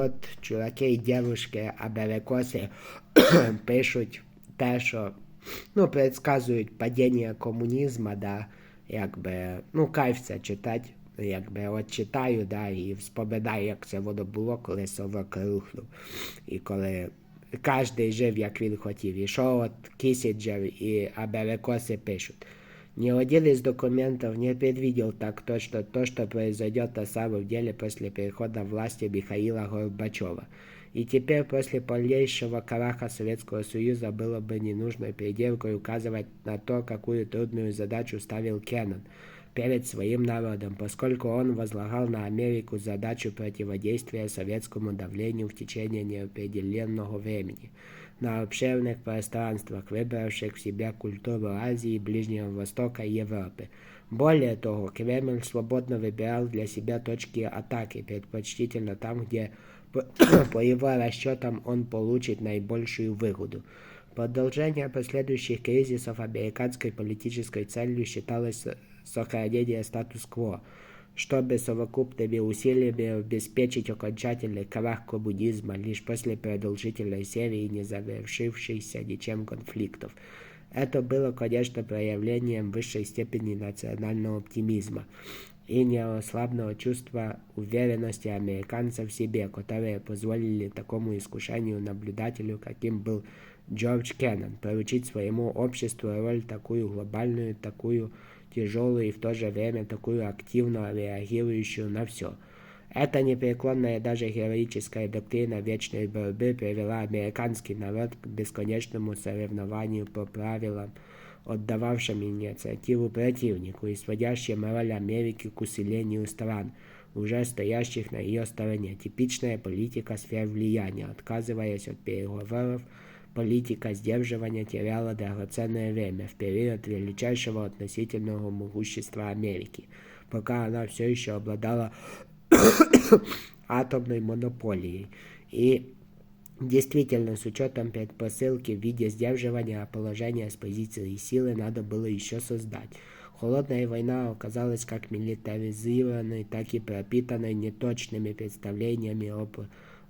от чуваки і дівушки аберекоси пишуть те, що ну, предсказують падіння комунізму, да, якби, ну, кайф це читати. Якби от читаю, да, і вспоминаю, як це воно було, коли совок рухнув. І коли кожен жив, як він хотів. І що от Кісінджер і Аберекоси пишуть. Ни один из документов не предвидел так точно то, что произойдет на самом деле после перехода власти Михаила Горбачева. И теперь после полнейшего краха Советского Союза было бы не нужно переделкой указывать на то, какую трудную задачу ставил Кеннон перед своим народом, поскольку он возлагал на Америку задачу противодействия советскому давлению в течение неопределенного времени – на обширных пространствах, выбравших в себя культуру Азии, Ближнего Востока и Европы. Более того, Кремль свободно выбирал для себя точки атаки, предпочтительно там, где, по его расчетам, он получит наибольшую выгоду. Продолжение последующих кризисов американской политической целью считалось сохранение статус-кво – чтобы совокупными усилиями обеспечить окончательный крах коммунизма лишь после продолжительной серии не завершившихся ничем конфликтов. Это было, конечно, проявлением высшей степени национального оптимизма и неослабного чувства уверенности американцев в себе, которые позволили такому искушению наблюдателю, каким был Джордж Кеннон, поручить своему обществу роль такую глобальную, такую тяжелую и в то же время такую активно реагирующую на все. Эта непреклонная даже героическая доктрина вечной борьбы привела американский народ к бесконечному соревнованию по правилам, отдававшим инициативу противнику и сводящим роль Америки к усилению стран, уже стоящих на ее стороне. Типичная политика сфер влияния, отказываясь от переговоров, Политика сдерживания теряла драгоценное время в период величайшего относительного могущества Америки, пока она все еще обладала атомной монополией. И действительно, с учетом предпосылки в виде сдерживания положения с позиции силы надо было еще создать. Холодная война оказалась как милитаризированной, так и пропитанной неточными представлениями об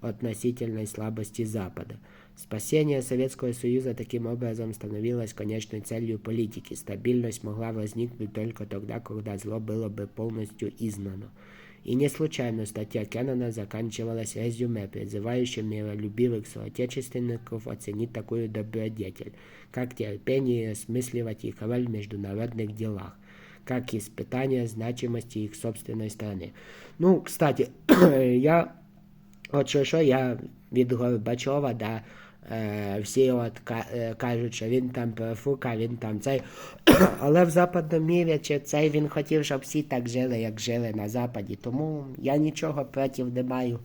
относительной слабости Запада. Спасение Советского Союза таким образом становилось конечной целью политики. Стабильность могла возникнуть только тогда, когда зло было бы полностью изгнано. И не случайно статья Кеннона заканчивалась резюме, призывающим миролюбивых соотечественников оценить такую добродетель, как терпение осмысливать их роль в международных делах, как испытание значимости их собственной страны. Ну, кстати, я от що, що я від Горбачова, да, всі от е, кажуть, що він там профука, він там цей. Але в западному мірі цей він хотів, щоб всі так жили, як жили на Западі. Тому я нічого проти не маю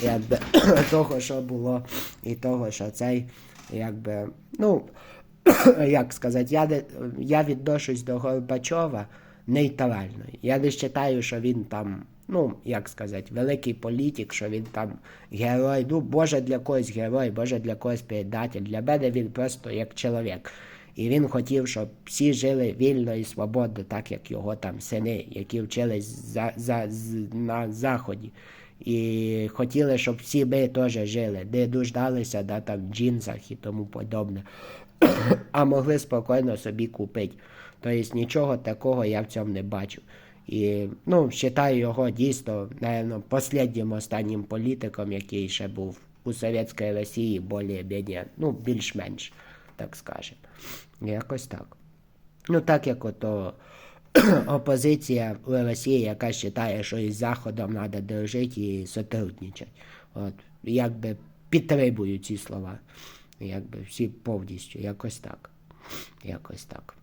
якби, того, що було, і того, що цей, якби, ну, як сказати, я я відношусь до Горбачова нейтрально. Я не вважаю, що він там ну, як сказати, великий політик, що він там герой. Ну, Боже для когось герой, Боже для когось передатель. Для мене він просто як чоловік. І він хотів, щоб всі жили вільно і свободно, так як його там сини, які вчились за, за, на Заході. І хотіли, щоб всі ми теж жили, не нуждалися да, там, в джинсах і тому подобне, а могли спокійно собі купити. Тобто нічого такого я в цьому не бачу. І ну, вважаю його дійсно, напевно, останнім останнім політиком, який ще був у Совєтській Росії, більш ну, більш-менш, так скажемо. Якось так. Ну, так як ото опозиція у Росії, яка вважає, що із Заходом треба дружити і сотрудничати. От, якби підтримую ці слова. Якби всі повністю, якось так. Якось так.